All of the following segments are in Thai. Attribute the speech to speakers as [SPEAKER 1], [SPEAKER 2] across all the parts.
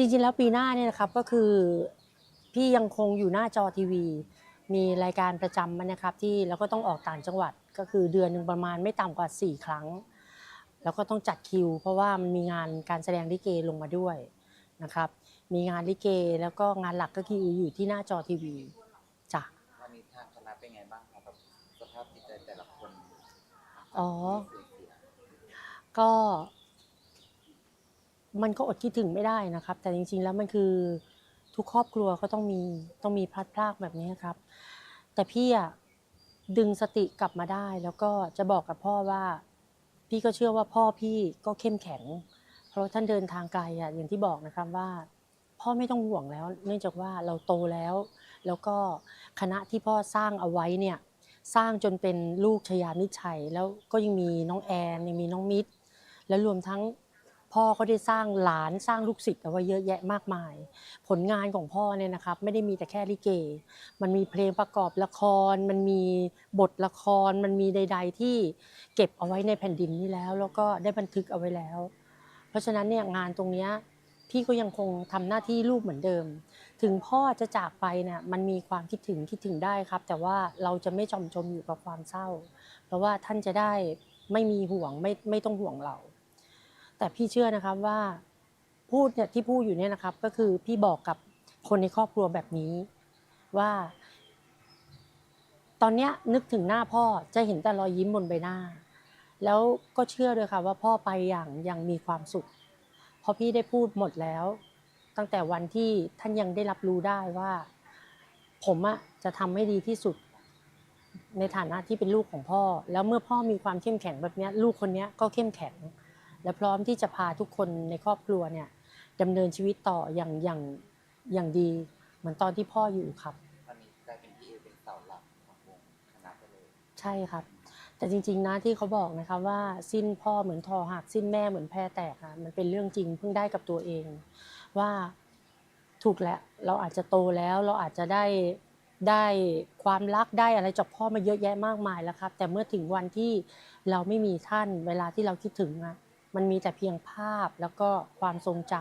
[SPEAKER 1] จริงๆแล้วปีหน้าเนี่ยนะครับก็คือพี่ยังคงอยู่หน้าจอทีวี มีรายการประจำมันนะครับที่แล้วก็ต้องออกต่างจังหวัดก็คือเดือนหนึ่งประมาณไม่ต่ำกว่า 4 ครั้ง แล้วก็ต้องจัดคิว เพราะว่ามันมีงานการแสดงลิเกลงมาด้วยนะครับ มีงานลิเกแล้วก็งานหลักก็คืออยู่ที่หน้าจอทีวีจ้ะ
[SPEAKER 2] ตอนนี้ทางคณะเป็นไงบ้างครับแบบสภาพจิตใจแต่ละคน
[SPEAKER 1] อ๋อ
[SPEAKER 2] สูญเสีย
[SPEAKER 1] ก็ มันก็อดคิดถึงไม่ได้นะครับ แต่จริงๆแล้วมันคือทุกครอบครัวก็ต้องมีต้องมีพลัดพรากแบบนี้ครับ แต่พี่อะดึงสติกลับมาได้ แล้วก็จะบอกกับพ่อว่า พี่ก็เชื่อว่าพ่อพี่ก็เข้มแข็ง เพราะท่านเดินทางไกลอะอย่างที่บอกนะครับว่า พ่อไม่ต้องห่วงแล้ว เนื่องจากว่าเราโตแล้ว แล้วก็คณะที่พ่อสร้างเอาไว้เนี่ยสร้างจนเป็นลูกชยามิชัย แล้วก็ยังมีน้องแอนยังมีน้องมิตร แล้วรวมทั้ง พ่อก็ได้สร้างหลานสร้างลูกศิษย์เอาไว้เยอะแยะมากมาย ผลงานของพ่อเนี่ยนะครับ ไม่ได้มีแต่แค่ลิเก มันมีเพลงประกอบละคร มันมีบทละคร มันมีใด ๆ ที่เก็บเอาไว้ในแผ่นดินนี้แล้ว แล้วก็ได้บันทึกเอาไว้แล้ว เพราะฉะนั้นเนี่ยงานตรงเนี้ยพี่ก็ยังคงทำหน้าที่ลูกเหมือนเดิม ถึงพ่อจะจากไปเนี่ยมันมีความคิดถึงคิดถึงได้ครับ แต่ว่าเราจะไม่จมจมอยู่กับความเศร้า เพราะว่าท่านจะได้ไม่มีห่วงไม่ไม่ต้องห่วงเรา แต่พี่เชื่อนะครับว่าพูดเนี่ยที่พูดอยู่เนี่ยนะครับ ก็คือพี่บอกกับคนในครอบครัวแบบนี้ว่า ตอนเนี้ยนึกถึงหน้าพ่อจะเห็นแต่รอยยิ้มบนใบหน้า แล้วก็เชื่อเลยค่ะว่าพ่อไปอย่างย่างมีความสุข เพราะพี่ได้พูดหมดแล้ว ตั้งแต่วันที่ท่านยังได้รับรู้ได้ว่า ผมอะจะทำให้ดีที่สุด ในฐานะที่เป็นลูกของพ่อ แล้วเมื่อพ่อมีความเข้มแข็งแบบเนี้ยลูกคนเนี้ยก็เข้มแข็ง และพร้อมที่จะพาทุกคนในครอบครัวเนี่ยดำเนินชีวิตต่ออย่างอย่างอย่างดี เหมือนตอนที่พ่ออยู่ครับ
[SPEAKER 2] ตอนนี้กลายเป็นพี่เอเป็นเสาหลักของวงคณะไปเลย
[SPEAKER 1] ใช่ครับ แต่จริง ๆนะที่เขาบอกนะครับว่าสิ้นพ่อเหมือนทอหักสิ้นแม่เหมือนแพรแตกอะมันเป็นเรื่องจริงเพิ่งได้กับตัวเอง ว่าถูกแล้วเราอาจจะโตแล้วเราอาจจะได้ได้ความรักได้อะไรจากพ่อมาเยอะแยะมากมายแล้วครับ แต่เมื่อถึงวันที่เราไม่มีท่านเวลาที่เราคิดถึงอะ มันมีแต่เพียงภาพแล้วก็ความทรงจ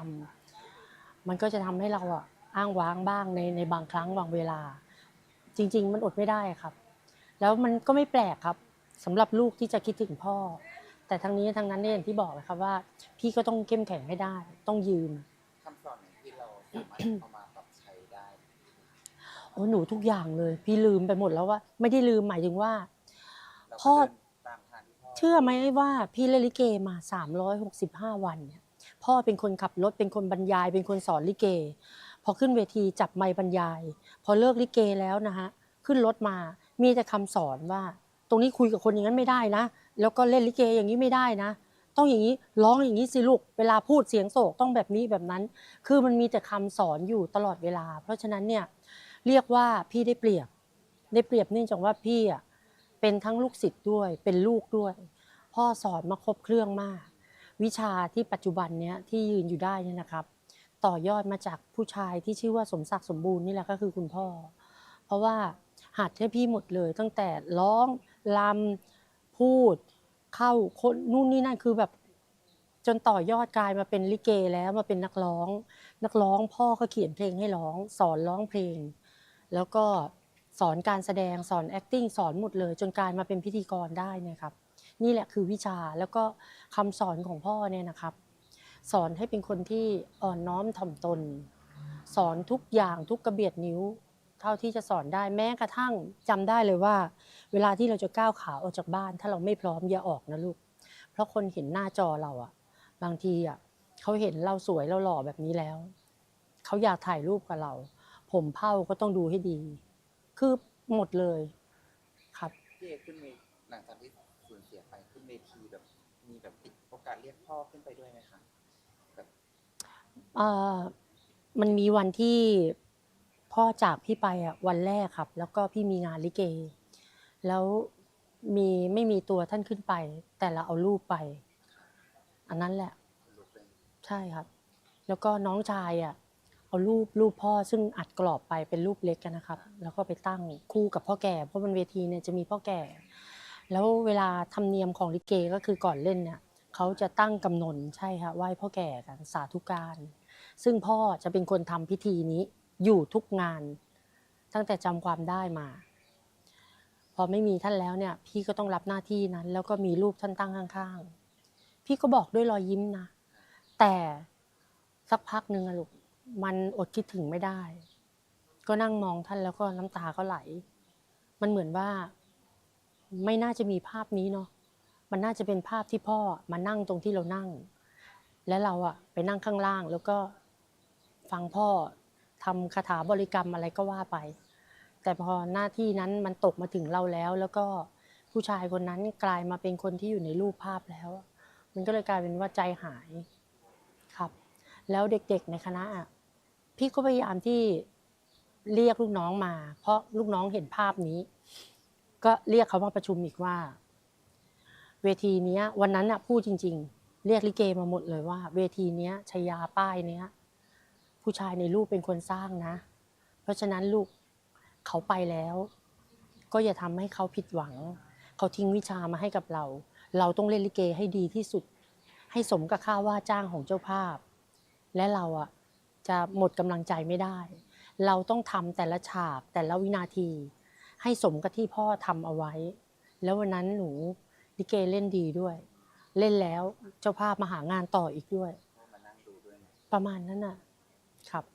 [SPEAKER 1] ำมันก็จะทำให้เราอะอ้างว้างบ้างในในบางครั้งบางเวลา จริง ๆ มันอดไม่ได้ครับ แล้วมันก็ไม่แปลกครับสำหรับลูกที่จะคิดถึงพ่อ แต่ทั้งนี้ทั้งนั้นเนี่ยอย่างที่บอกเลยครับว่า พี่ก็ต้องเข้มแข็งให้ได้ ต้องยืน
[SPEAKER 2] คำสอนไหนที่เราสามารถเอามาปรับใช้ได้
[SPEAKER 1] โอ้หนูทุกอย่างเลย พี่ลืมไปหมดแล้วว่า ไม่ได้ลืมหมายถึงว่า
[SPEAKER 2] เรา
[SPEAKER 1] พ่อ
[SPEAKER 2] ก็
[SPEAKER 1] เชื่อไหมว่าพี่เล่นลิเกมา 365 วันเนี่ยพ่อเป็นคนขับรถเป็นคนบรรยาย เป็นคนสอนลิเก พอขึ้นเวทีจับไมค์บรรยาย พอเลิกลิเกแล้วนะฮะขึ้นรถมามีแต่คำสอนว่า ตรงนี้คุยกับคนอย่างนั้นไม่ได้นะ แล้วก็เล่นลิเกอย่างนี้ไม่ได้นะ ต้องอย่างนี้ร้องอย่างนี้สิลูกเวลาพูดเสียงโศกต้องแบบนี้แบบนั้น คือมันมีแต่คำสอนอยู่ตลอดเวลา เพราะฉะนั้นเนี่ยเรียกว่าพี่ได้เปรียบได้เปรียบเนื่องจากว่าพี่อะ เป็นทั้งลูกศิษย์ด้วยเป็นลูกด้วย พ่อสอนมาครบเครื่องมาก วิชาที่ปัจจุบันเนี้ยที่ยืนอยู่ได้เนี่ยนะครับ ต่อยอดมาจากผู้ชายที่ชื่อว่าสมศักดิ์สมบูรณ์นี่แหละก็คือคุณพ่อ เพราะว่าหัดให้พี่หมดเลยตั้งแต่ร้องลำพูด เข้าคนนู่นนี่นั่นคือแบบจนต่อยอดกลายมาเป็นลิเกแล้วมาเป็นนักร้อง นักร้องพ่อก็เขียนเพลงให้ร้อง สอนร้องเพลง แล้วก็ สอนการแสดงสอน acting สอนหมดเลย จนกลายมาเป็นพิธีกรได้นะครับ นี่แหละคือวิชาแล้วก็คำสอนของพ่อเนี่ยนะครับ สอนให้เป็นคนที่อ่อนน้อมถ่อมตน สอนทุกอย่างทุกกระเบียดนิ้ว เท่าที่จะสอนได้แม้กระทั่งจำได้เลยว่า เวลาที่เราจะก้าวขาออกจากบ้าน ถ้าเราไม่พร้อมอย่าออกนะลูก เพราะคนเห็นหน้าจอเราอะบางทีอะเขาเห็นเราสวยเราหล่อแบบนี้แล้ว เขาอยากถ่ายรูปกับเรา ผมเผ้าก็ต้องดูให้ดี คือหมดเลยครับ
[SPEAKER 2] พี่เอขึ้นเวทีหลังจากที่สูญเสียไปขึ้นเวทีแบบ มีแบบติดโอกาสเรียกพ่อขึ้นไปด้วยไหมคะแบบ
[SPEAKER 1] เอ่อมันมีวันที่พ่อจากพี่ไปอะวันแรกครับ แล้วก็พี่มีงานลิเก แล้วมีไม่มีตัวท่านขึ้นไป แต่เราเอารูปไป อันนั้นแหละ
[SPEAKER 2] ลุกเลย
[SPEAKER 1] ใช่ครับ แล้วก็น้องชายอะ เอารูปรูปพ่อซึ่งอัดกรอบไปเป็นรูปเล็กกันนะครับ แล้วก็ไปตั้งคู่กับพ่อแก่เพราะบนเวทีเนี่ยจะมีพ่อแก่ แล้วเวลาธรรมเนียมของลิเกก็คือก่อนเล่นเนี่ยเขาจะตั้งกำนนใช่ค่ะไหว้พ่อแก่กันสาธุการ ซึ่งพ่อจะเป็นคนทำพิธีนี้อยู่ทุกงาน ตั้งแต่จำความได้มา พอไม่มีท่านแล้วเนี่ย พี่ก็ต้องรับหน้าที่นั้น แล้วก็มีรูปท่านตั้งข้างๆพี่ก็บอกด้วยรอยยิ้มนะ แต่สักพักหนึ่งอะลูก มันอดคิดถึงไม่ได้ ก็นั่งมองท่านแล้วก็น้ำตาก็ไหล มันเหมือนว่า ไม่น่าจะมีภาพนี้เนาะมันน่าจะเป็นภาพที่พ่อมานั่งตรงที่เรานั่ง และเราอะไปนั่งข้างล่างแล้วก็ฟังพ่อทำคาถาบริกรรมอะไรก็ว่าไป แต่พอหน้าที่นั้นมันตกมาถึงเราแล้ว แล้วก็ผู้ชายคนนั้นกลายมาเป็นคนที่อยู่ในรูปภาพแล้ว มันก็เลยกลายเป็นว่าใจหายครับ แล้วเด็กๆในคณะอะ พี่ก็พยายามที่เรียกลูกน้องมา เพราะลูกน้องเห็นภาพนี้ ก็เรียกเขามาประชุมอีกว่า เวทีเนี้ย วันนั้นอะพูดจริง ๆ เรียกลิเกมาหมดเลยว่า เวทีเนี้ยชยาป้ายเนี้ย ผู้ชายในรูปเป็นคนสร้างนะ เพราะฉะนั้นลูกเขาไปแล้ว ก็อย่าทำให้เขาผิดหวัง เขาทิ้งวิชามาให้กับเรา เราต้องเล่นลิเกให้ดีที่สุด ให้สมกับค่าว่าจ้างของเจ้าภาพ และเราอะ จะหมดกำลังใจไม่ได้ เราต้องทำแต่ละฉากแต่ละวินาที ให้สมกับที่พ่อทำเอาไว้ แล้ววันนั้นหนูลิเกเล่นดีด้วย เล่นแล้วเจ้าภาพมาหางานต่ออีกด้วย ประมาณนั้นน่ะครับ